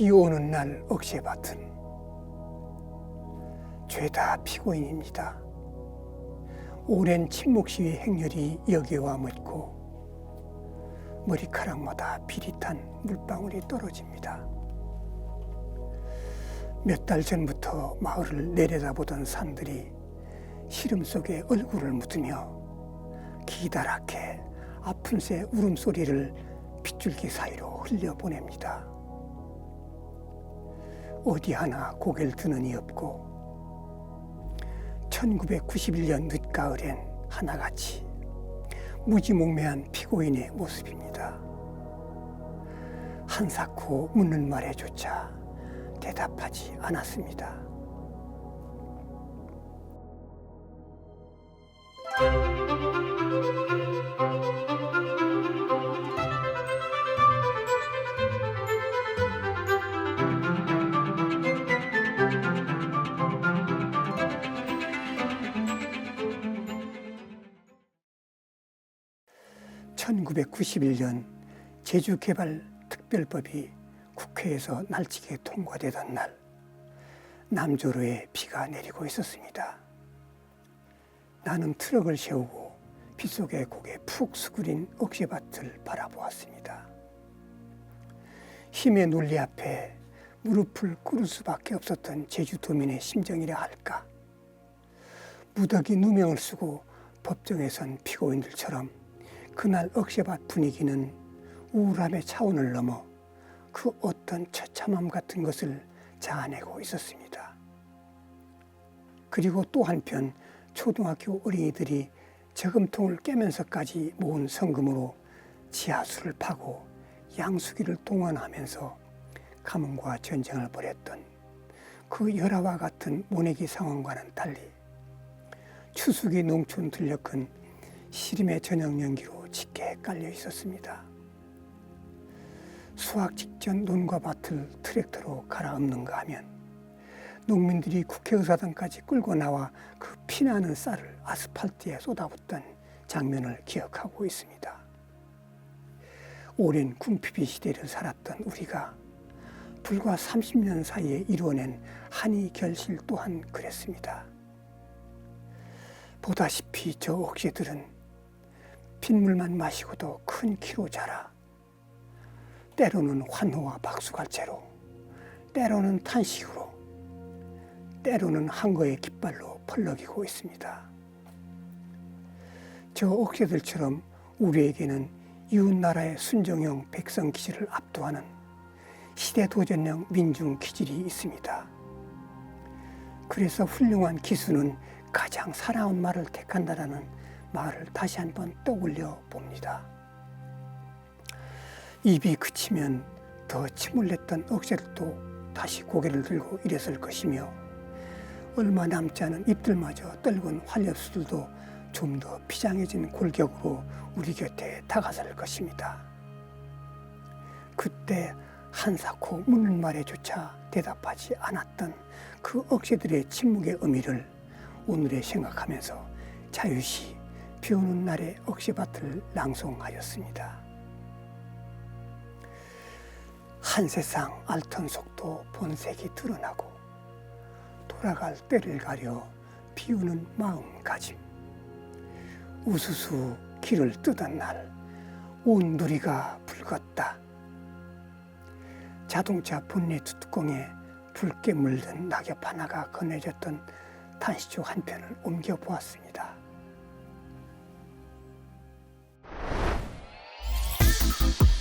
옛날 억새밭은 죄다 피고인입니다. 오랜 침묵 시위 행렬이 여기와 묻고 머리카락마다 비릿한 물방울이 떨어집니다. 몇 달 전부터 마을을 내려다보던 산들이 시름 속에 얼굴을 묻으며 기다랗게 아픈 새 울음소리를 빗줄기 사이로 흘려보냅니다. 어디 하나 고개를 드는 이 없고 1991년 늦가을엔 하나같이 무지몽매한 피고인의 모습입니다. 한사코 묻는 말에조차 대답하지 않았습니다. (1991년) 제주개발특별법이 국회에서 날치게 통과되던 날 남조로에 비가 내리고 있었습니다. 나는 트럭을 세우고 빗속에 고개 푹 수그린 억새밭을 바라보았습니다. 힘의 논리 앞에 무릎을 꿇을 수밖에 없었던 제주도민의 심정이라 할까. 무더기 누명을 쓰고 법정에 선 피고인들처럼 그날 억새밭 분위기는 우울함의 차원을 넘어 그 어떤 처참함 같은 것을 자아내고 있었습니다. 그리고 또 한편 초등학교 어린이들이 저금통을 깨면서까지 모은 성금으로 지하수를 파고 양수기를 동원하면서 가뭄과 전쟁을 벌였던 그 열화와 같은 모내기 상황과는 달리 추수기 농촌 들녘은 시림의 저녁 연기로 짙게 깔려 있었습니다. 수확 직전 논과 밭을 트랙터로 갈아엎는가 하면 농민들이 국회의사당까지 끌고 나와 그 피나는 쌀을 아스팔트에 쏟아붓던 장면을 기억하고 있습니다. 오랜 궁핍의 시대를 살았던 우리가 불과 30년 사이에 이루어낸 한이 결실 또한 그랬습니다. 보다시피 저 옥새들은 빗물만 마시고도 큰 키로 자라 때로는 환호와 박수갈채로 때로는 탄식으로 때로는 한거의 깃발로 펄럭이고 있습니다. 저 옥새들처럼 우리에게는 이웃나라의 순정형 백성 기질을 압도하는 시대 도전형 민중 기질이 있습니다. 그래서 훌륭한 기수는 가장 사나운 말을 택한다라는 말을 다시 한번 떠올려 봅니다. 입이 그치면 더 침을 냈던 억새들도 다시 고개를 들고 일었을 것이며 얼마 남지 않은 잎들마저 떨군 활엽수들도 좀더 비장해진 골격으로 우리 곁에 다가설 것입니다. 그때 한사코 묻는 말에조차 대답하지 않았던 그 억새들의 침묵의 의미를 오늘에 생각하면서 자유시 비 오는 날의 억새밭을 낭송하였습니다. 한 세상 앓던 속도 본색이 드러나고 돌아갈 때를 가려 비우는 마음가짐. 우수수 길을 뜨던 날 온 누리가 붉었다. 자동차 본넷 뚜껑에 붉게 물든 낙엽 하나가 건네졌던 탄시족 한 편을 옮겨 보았습니다 you